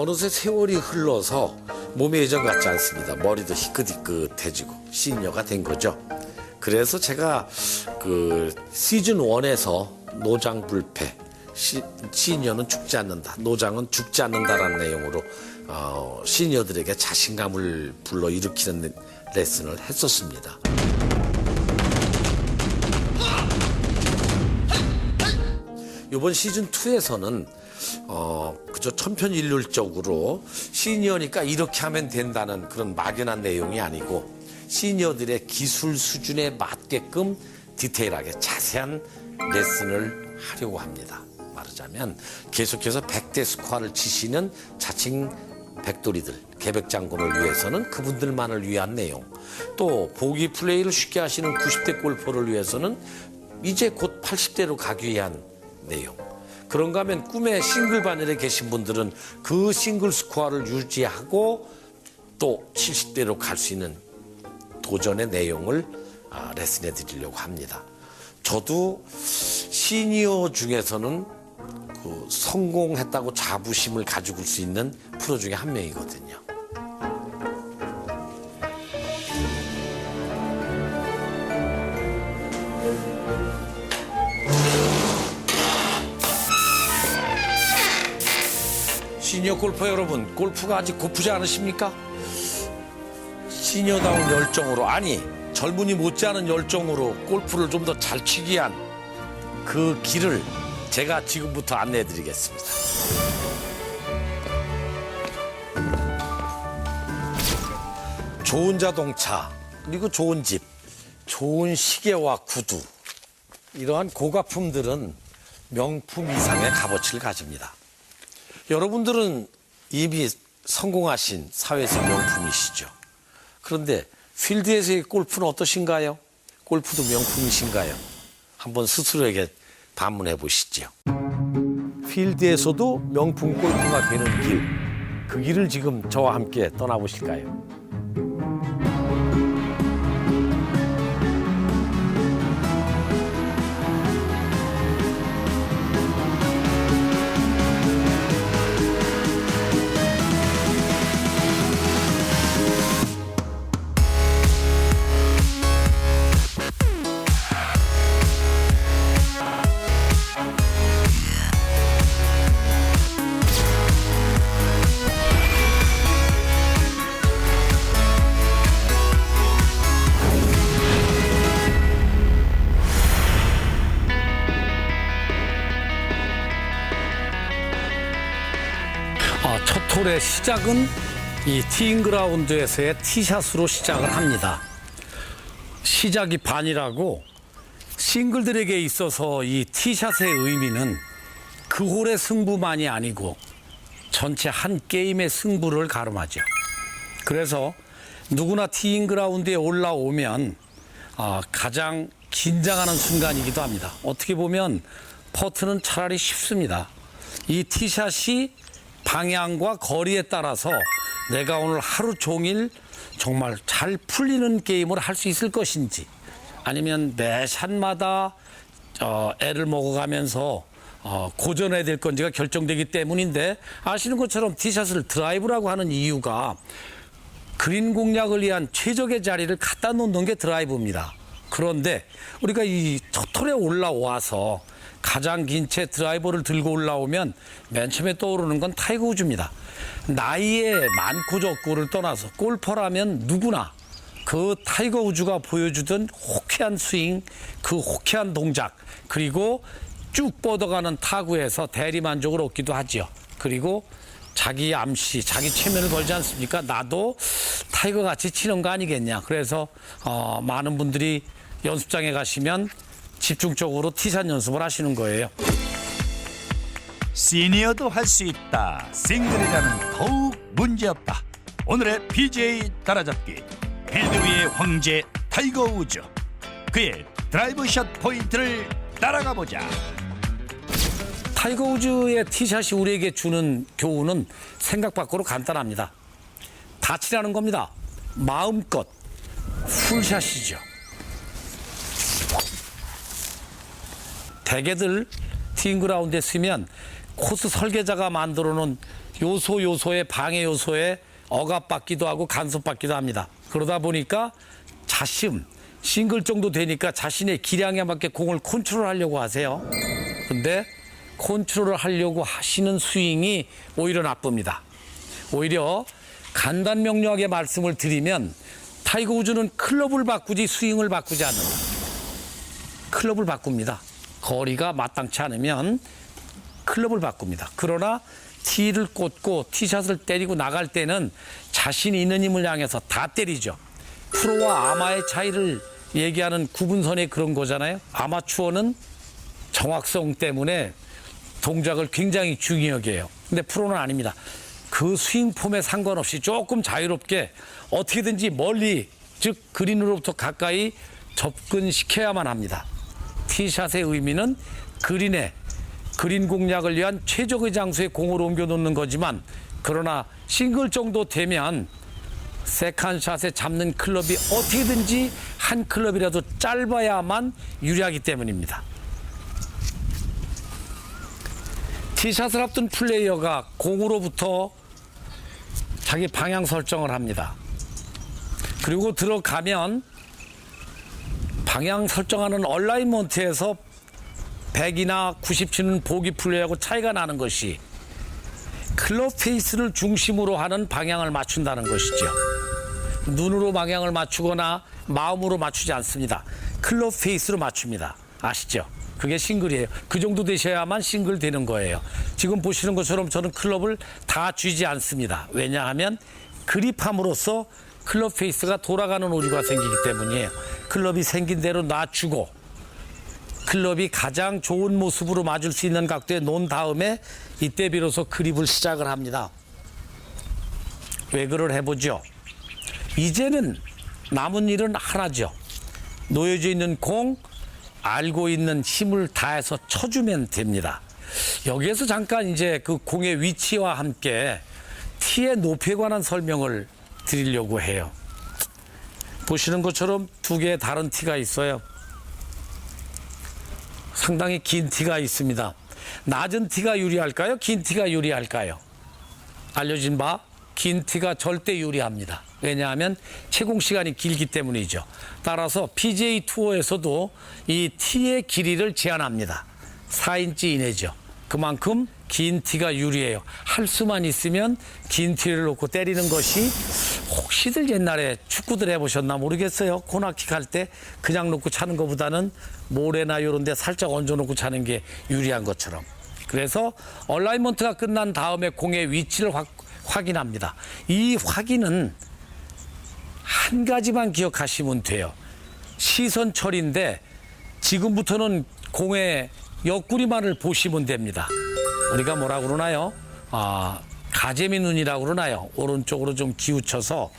어느새 세월이 흘러서 몸이 예전 같지 않습니다. 머리도 희끗희끗해지고 시니어가 된 거죠. 그래서 제가 그 시즌 1에서 노장 불패, 시, 시니어는 죽지 않는다, 노장은 죽지 않는다라는 내용으로 어, 시니어들에게 자신감을 불러일으키는 레슨을 했었습니다. 이번 시즌 2에서는 어 그저 천편일률적으로 시니어니까 이렇게 하면 된다는 그런 막연한 내용이 아니고 시니어들의 기술 수준에 맞게끔 디테일하게 자세한 레슨을 하려고 합니다. 말하자면 계속해서 백대 스쿼를 치시는 자칭 백돌이들, 개백장군을 위해서는 그분들만을 위한 내용. 또 보기 플레이를 쉽게 하시는 90대 골퍼를 위해서는 이제 곧 80대로 가기 위한 내용. 그런가 하면 꿈의 싱글 반열에 계신 분들은 그 싱글 스코어를 유지하고 또 70대로 갈 수 있는 도전의 내용을 아, 레슨해 드리려고 합니다. 저도 시니어 중에서는 그 성공했다고 자부심을 가지고 올 수 있는 프로 중에 한 명이거든요. 시니어 골퍼 여러분, 골프가 아직 고프지 않으십니까? 시니어다운 열정으로 아니 젊은이 못지않은 열정으로 골프를 좀 더 잘 치기 위한 그 길을 제가 지금부터 안내해 드리겠습니다. 좋은 자동차 그리고 좋은 집 좋은 시계와 구두 이러한 고가품들은 명품 이상의 값어치를 가집니다. 여러분들은 이미 성공하신 사회에서 명품이시죠. 그런데 필드에서의 골프는 어떠신가요? 골프도 명품이신가요? 한번 스스로에게 반문해 보시죠. 필드에서도 명품 골프가 되는 길, 그 길을 지금 저와 함께 떠나보실까요? 시작은 이 티잉 그라운드에서의 티샷으로 시작을 합니다. 시작이 반이라고 싱글들에게 있어서 이 티샷의 의미는 그 홀의 승부만이 아니고 전체 한 게임의 승부를 가름하죠. 그래서 누구나 티잉 그라운드에 올라오면 아, 가장 긴장하는 순간이기도 합니다. 어떻게 보면 퍼트는 차라리 쉽습니다. 이 티샷이 방향과 거리에 따라서 내가 오늘 하루 종일 정말 잘 풀리는 게임을 할 수 있을 것인지 아니면 매 샷마다 어, 애를 먹어가면서 어, 고전해야 될 건지가 결정되기 때문인데 아시는 것처럼 티샷을 드라이브라고 하는 이유가 그린 공략을 위한 최적의 자리를 갖다 놓는 게 드라이브입니다. 그런데 우리가 이 첫홀에 올라와서 가장 긴 채 드라이버를 들고 올라오면 맨 처음에 떠오르는 건 타이거 우즈입니다. 나이에 많고 적고를 떠나서 골퍼라면 누구나 그 타이거 우즈가 보여주던 호쾌한 스윙, 그 호쾌한 동작, 그리고 쭉 뻗어가는 타구에서 대리 만족을 얻기도 하지요. 그리고 자기 암시, 자기 체면을 걸지 않습니까? 나도 타이거 같이 치는 거 아니겠냐. 그래서 어, 많은 분들이 연습장에 가시면 집중적으로 티샷 연습을 하시는 거예요. 시니어도 할 수 있다. 싱글이라면 더욱 문제없다. 오늘의 PJ 따라잡기 필드 위의 황제 타이거 우즈 그의 드라이브 샷 포인트를 따라가 보자. 타이거 우즈의 티샷이 우리에게 주는 교훈은 생각 밖으로 간단합니다. 다치라는 겁니다. 마음껏 풀샷이죠. 대개들 티잉그라운드에 쓰면 코스 설계자가 만들어 놓은 요소 요소의 방해 요소에 억압받기도 하고 간섭받기도 합니다. 그러다 보니까 자심 싱글 정도 되니까 자신의 기량에 맞게 공을 컨트롤하려고 하세요. 근데 컨트롤을 하려고 하시는 스윙이 오히려 나쁩니다. 오히려 간단 명료하게 말씀을 드리면 타이거 우즈는 클럽을 바꾸지 스윙을 바꾸지 않는다. 클럽을 바꿉니다. 거리가 마땅치 않으면 클럽을 바꿉니다. 그러나 티를 꽂고 티샷을 때리고 나갈 때는 자신이 있는 힘을 향해서 다 때리죠. 프로와 아마의 차이를 얘기하는 구분선의 그런 거잖아요. 아마추어는 정확성 때문에 동작을 굉장히 중요하게 해요. 근데 프로는 아닙니다. 그 스윙 폼에 상관없이 조금 자유롭게 어떻게든지 멀리 즉 그린으로부터 가까이 접근시켜야만 합니다. 티샷의 의미는 그린에 그린 공략을 위한 최적의 장소에 공을 옮겨 놓는 거지만 그러나 싱글 정도 되면 세컨샷에 잡는 클럽이 어떻게든지 한 클럽이라도 짧아야만 유리하기 때문입니다. 티샷을 앞둔 플레이어가 공으로부터 자기 방향 설정을 합니다. 그리고 들어가면 방향 설정하는 얼라이먼트에서 100이나 90 치는 보기 플레이하고 차이가 나는 것이 클럽 페이스를 중심으로 하는 방향을 맞춘다는 것이죠. 눈으로 방향을 맞추거나 마음으로 맞추지 않습니다. 클럽 페이스로 맞춥니다. 아시죠? 그게 싱글이에요. 그 정도 되셔야만 싱글 되는 거예요. 지금 보시는 것처럼 저는 클럽을 다 쥐지 않습니다. 왜냐하면 그립함으로써 클럽 페이스가 돌아가는 오류가 생기기 때문이에요. 클럽이 생긴 대로 놔주고 클럽이 가장 좋은 모습으로 맞을 수 있는 각도에 놓은 다음에 이때 비로소 그립을 시작을 합니다. 외그를 해보죠. 이제는 남은 일은 하나죠. 놓여져 있는 공, 알고 있는 힘을 다해서 쳐주면 됩니다. 여기에서 잠깐 이제 그 공의 위치와 함께 티의 높이에 관한 설명을 드리려고 해요. 보시는 것처럼 두 개의 다른 티가 있어요. 상당히 긴 티가 있습니다. 낮은 티가 유리할까요? 긴 티가 유리할까요? 알려진 바 긴 티가 절대 유리합니다. 왜냐하면 채공 시간이 길기 때문이죠. 따라서 PGA 투어에서도 이 티의 길이를 제한합니다. 4인치 이내죠. 그만큼 긴 티가 유리해요. 할 수만 있으면 긴 티를 놓고 때리는 것이 혹시들 옛날에 축구들 해보셨나 모르겠어요. 코너킥 할때 그냥 놓고 차는 것보다는 모래나 이런 데 살짝 얹어 놓고 차는 게 유리한 것처럼. 그래서 얼라이먼트가 끝난 다음에 공의 위치를 확, 확인합니다. 이 확인은 한 가지만 기억하시면 돼요. 시선 처리인데 지금부터는 공의 옆구리만을 보시면 됩니다. 우리가 뭐라 그러나요? 아, 가재미 눈이라고 그러나요? 오른쪽으로 좀 기우쳐서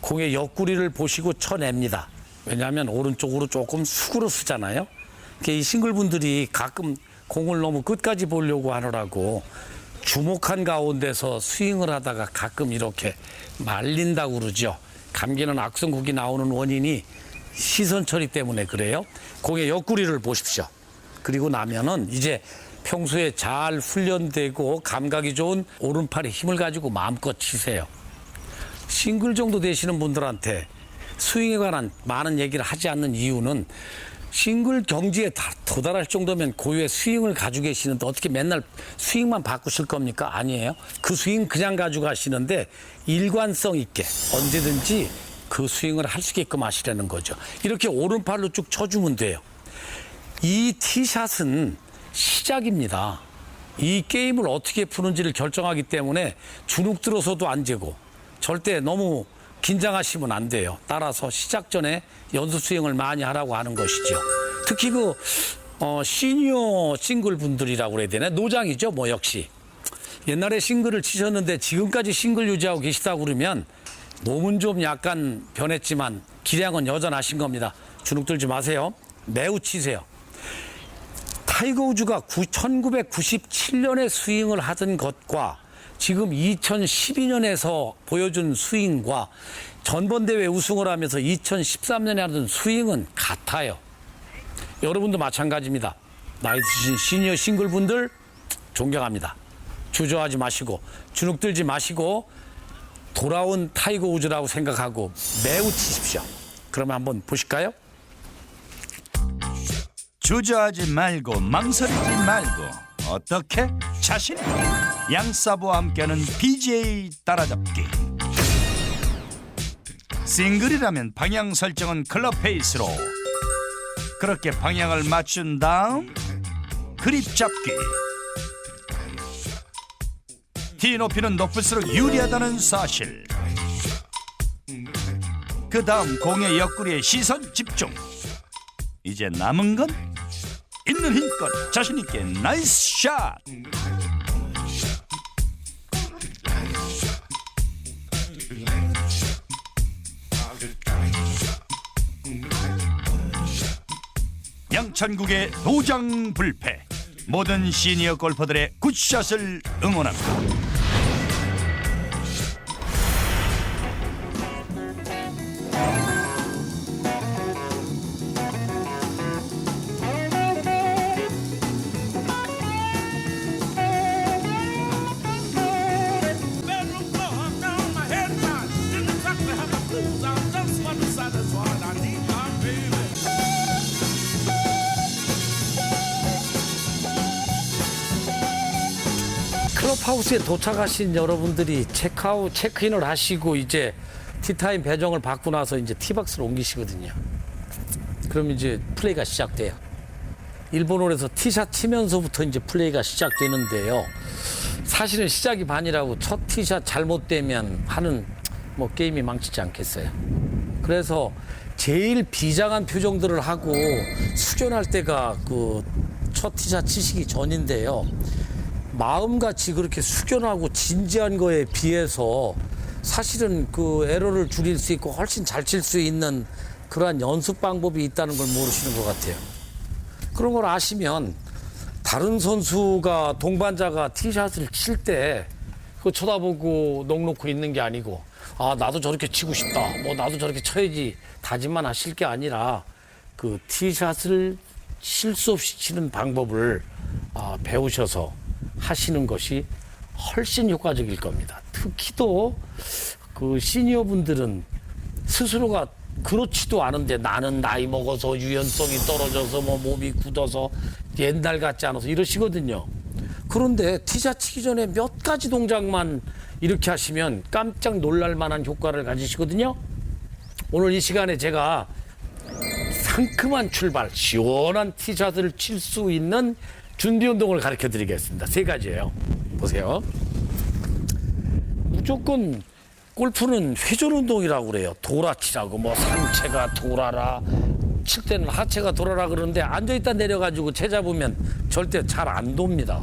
공의 옆구리를 보시고 쳐냅니다. 왜냐하면 오른쪽으로 조금 수그러 쓰잖아요. 이 싱글분들이 가끔 공을 너무 끝까지 보려고 하느라고 주목한 가운데서 스윙을 하다가 가끔 이렇게 말린다고 그러죠. 감기는 악성국이 나오는 원인이 시선 처리 때문에 그래요. 공의 옆구리를 보십시오. 그리고 나면은 이제 평소에 잘 훈련되고 감각이 좋은 오른팔에 힘을 가지고 마음껏 치세요. 싱글 정도 되시는 분들한테 스윙에 관한 많은 얘기를 하지 않는 이유는 싱글 경지에 다 도달할 정도면 고유의 스윙을 가지고 계시는데 어떻게 맨날 스윙만 바꾸실 겁니까? 아니에요. 그 스윙 그냥 가지고 가시는데 일관성 있게 언제든지 그 스윙을 할 수 있게끔 하시라는 거죠. 이렇게 오른팔로 쭉 쳐주면 돼요. 이 티샷은 시작입니다. 이 게임을 어떻게 푸는지를 결정하기 때문에 주눅 들어서도 안 재고 절대 너무 긴장하시면 안 돼요. 따라서 시작 전에 연습 스윙을 많이 하라고 하는 것이죠. 특히 그 어, 시니어 싱글 분들이라고 그래야 되나 노장이죠, 뭐 역시 옛날에 싱글을 치셨는데 지금까지 싱글 유지하고 계시다고 그러면 몸은 좀 약간 변했지만 기량은 여전하신 겁니다. 주눅 들지 마세요. 매우 치세요. 타이거 우즈가 1997년에 스윙을 하던 것과 지금 2012년에서 보여준 스윙과 전번 대회 우승을 하면서 2013년에 하던 스윙은 같아요. 여러분도 마찬가지입니다. 나이 드신 시니어 싱글 분들 존경합니다. 주저하지 마시고 주눅 들지 마시고 돌아온 타이거 우즈라고 생각하고 매우 치십시오. 그러면 한번 보실까요? 주저하지 말고 망설이지 말고 어떻게? 자신 양사부와 함께하는 BJ 따라잡기. 싱글이라면 방향 설정은 클럽 페이스로. 그렇게 방향을 맞춘 다음 그립 잡기. 티 높이는 높을수록 유리하다는 사실. 그 다음 공의 옆구리에 시선 집중. 이제 남은 건 있는 힘껏 자신 있게 나이스 샷. 양천국의 도장 불패 모든 시니어 골퍼들의 굿샷을 응원합니다. 클럽하우스에 도착하신 여러분들이 체크아웃, 체크인을 하시고 이제 티타임 배정을 받고 나서 이제 티박스로 옮기시거든요. 그럼 이제 플레이가 시작돼요. 일본홀에서 티샷 치면서부터 이제 플레이가 시작되는데요. 사실은 시작이 반이라고 첫 티샷 잘못되면 하는 뭐 게임이 망치지 않겠어요. 그래서 제일 비장한 표정들을 하고 숙연할 때가 그 첫 티샷 치시기 전인데요. 마음같이 그렇게 숙연하고 진지한 거에 비해서 사실은 그 에러를 줄일 수 있고 훨씬 잘 칠 수 있는 그러한 연습 방법이 있다는 걸 모르시는 것 같아요. 그런 걸 아시면 다른 선수가 동반자가 티샷을 칠 때 그 쳐다보고 넋놓고 있는 게 아니고 아 나도 저렇게 치고 싶다 뭐 나도 저렇게 쳐야지 다짐만 하실 게 아니라 그 티샷을 실수 없이 치는 방법을 아, 배우셔서 하시는 것이 훨씬 효과적일 겁니다. 특히 또그 시니어 분들은 스스로가 그렇지도 않은데 나는 나이 먹어서 유연성이 떨어져서 뭐 몸이 굳어서 옛날 같지 않아서 이러시거든요. 그런데 티샷 치기 전에 몇 가지 동작만 이렇게 하시면 깜짝 놀랄 만한 효과를 가지시거든요. 오늘 이 시간에 제가 상큼한 출발, 시원한 티샷을 칠 수 있는 준비 운동을 가르쳐 드리겠습니다. 세 가지예요. 보세요. 무조건 골프는 회전 운동이라고 그래요. 돌아치라고 뭐 상체가 돌아라 칠 때는 하체가 돌아라 그러는데 앉아 있다 내려가지고 채 잡으면 절대 잘 안 돕니다.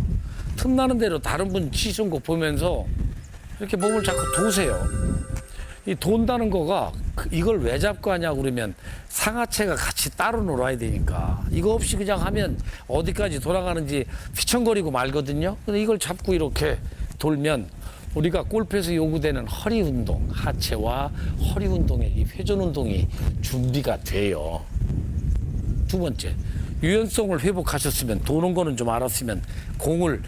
틈나는 대로 다른 분 치신 거 보면서 이렇게 몸을 자꾸 도세요. 이 돈다는 거가 그- 이걸 왜 잡고 하냐 그러면 상하체가 같이 따로 놀아야 되니까 이거 없이 그냥 하면 어디까지 돌아가는지 휘청거리고 말거든요. 근데 이걸 잡고 이렇게 돌면 우리가 골프에서 요구되는 허리 운동, 하체와 허리 운동의 이 회전 운동이 준비가 돼요. 두 번째, 유연성을 회복하셨으면 도는 거는 좀 알았으면 공을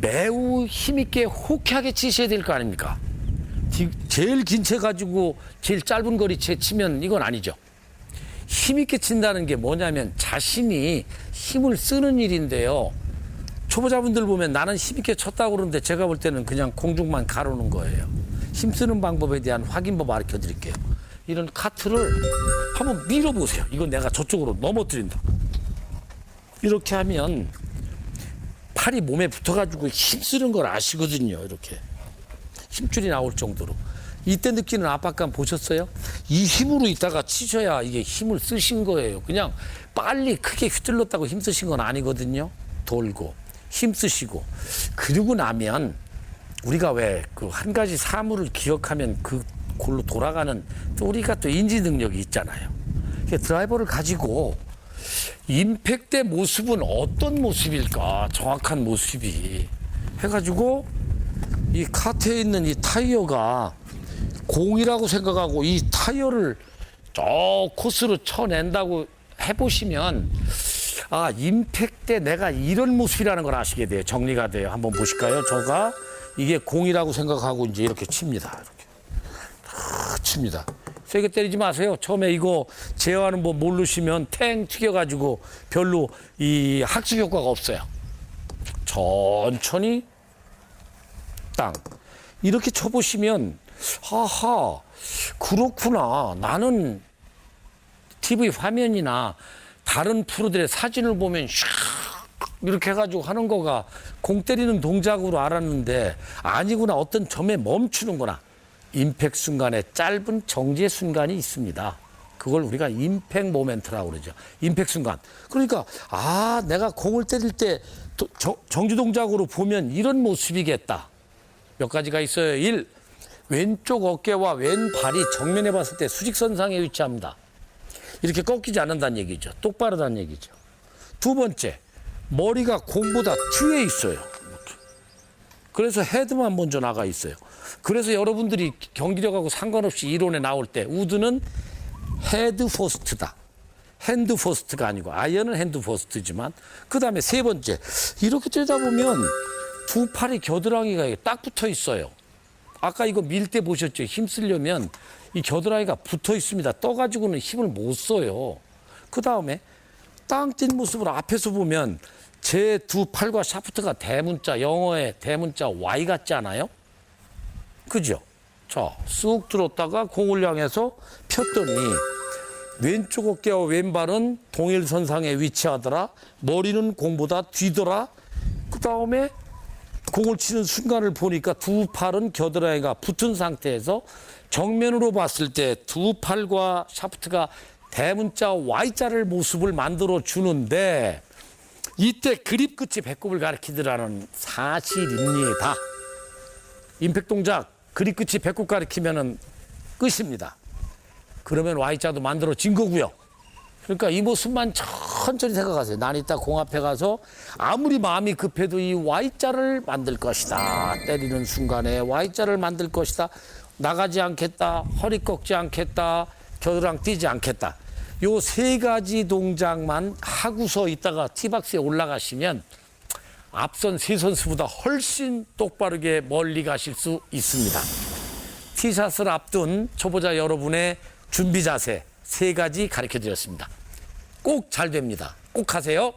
매우 힘있게 호쾌하게 치셔야 될 거 아닙니까? 디- 제일 긴 채 가지고 제일 짧은 거리 채 치면 이건 아니죠. 힘있게 친다는 게 뭐냐면 자신이 힘을 쓰는 일인데요. 초보자분들 보면 나는 힘있게 쳤다고 그러는데 제가 볼 때는 그냥 공중만 가르는 거예요. 힘쓰는 방법에 대한 확인법 알려 드릴게요. 이런 카트를 한번 밀어보세요. 이건 내가 저쪽으로 넘어뜨린다. 이렇게 하면 팔이 몸에 붙어가지고 힘쓰는 걸 아시거든요. 이렇게. 힘줄이 나올 정도로. 이때 느끼는 압박감 보셨어요? 이 힘으로 있다가 치셔야 이게 힘을 쓰신 거예요. 그냥 빨리 크게 휘둘렀다고 힘 쓰신 건 아니거든요. 돌고 힘 쓰시고 그러고 나면 우리가 왜 그 한 가지 사물을 기억하면 그 골로 돌아가는 또 우리가 또 인지 능력이 있잖아요. 드라이버를 가지고 임팩트의 모습은 어떤 모습일까? 정확한 모습이 해가지고 이 카트에 있는 이 타이어가 공이라고 생각하고 이 타이어를 저 코스로 쳐낸다고 해보시면 아, 임팩 때 내가 이런 모습이라는 걸 아시게 돼요. 정리가 돼요. 한번 보실까요? 저가 이게 공이라고 생각하고 이제 이렇게 칩니다. 이렇게. 탁 칩니다. 세게 때리지 마세요. 처음에 이거 제어하는 법 모르시면 탱 튀겨가지고 별로 이 학습 효과가 없어요. 천천히 땅. 이렇게 쳐보시면, 하하, 그렇구나. 나는 TV 화면이나 다른 프로들의 사진을 보면 샥 이렇게 해가지고 하는 거가 공 때리는 동작으로 알았는데 아니구나 어떤 점에 멈추는구나 임팩 순간에 짧은 정지의 순간이 있습니다. 그걸 우리가 임팩 모멘트라고 그러죠. 임팩 순간. 그러니까 아 내가 공을 때릴 때 정지 동작으로 보면 이런 모습이겠다. 몇 가지가 있어요. 일 왼쪽 어깨와 왼발이 정면에 봤을 때 수직선상에 위치합니다. 이렇게 꺾이지 않는다는 얘기죠. 똑바르다는 얘기죠. 두 번째, 머리가 공보다 뒤에 있어요. 그래서 헤드만 먼저 나가 있어요. 그래서 여러분들이 경기력하고 상관없이 이론에 나올 때 우드는 헤드 포스트다. 핸드 포스트가 아니고 아이언은 핸드 포스트지만 그 다음에 세 번째 이렇게 뜨다 보면 두 팔이 겨드랑이가 딱 붙어 있어요. 아까 이거 밀 때 보셨죠? 힘 쓰려면 이 겨드랑이가 붙어 있습니다. 떠가지고는 힘을 못 써요. 그 다음에 땅 뛴 모습을 앞에서 보면 제 두 팔과 샤프트가 대문자, 영어의 대문자 Y 같지 않아요? 그죠? 자, 쑥 들었다가 공을 향해서 폈더니 왼쪽 어깨와 왼발은 동일선상에 위치하더라. 머리는 공보다 뒤더라. 그 다음에 공을 치는 순간을 보니까 두 팔은 겨드랑이가 붙은 상태에서 정면으로 봤을 때 두 팔과 샤프트가 대문자 Y자를 모습을 만들어 주는데 이때 그립 끝이 배꼽을 가리키더라는 사실입니다. 임팩 동작 그립 끝이 배꼽 가리키면은 끝입니다. 그러면 Y자도 만들어진 거고요. 그러니까 이 모습만 천천히 생각하세요. 난 이따 공 앞에 가서 아무리 마음이 급해도 이 Y자를 만들 것이다. 때리는 순간에 Y자를 만들 것이다. 나가지 않겠다. 허리 꺾지 않겠다. 겨드랑 뛰지 않겠다. 요 세 가지 동작만 하고서 있다가 티박스에 올라가시면 앞선 세 선수보다 훨씬 똑바르게 멀리 가실 수 있습니다. 티샷을 앞둔 초보자 여러분의 준비 자세 세 가지 가르쳐 드렸습니다. 꼭 잘 됩니다. 꼭 하세요.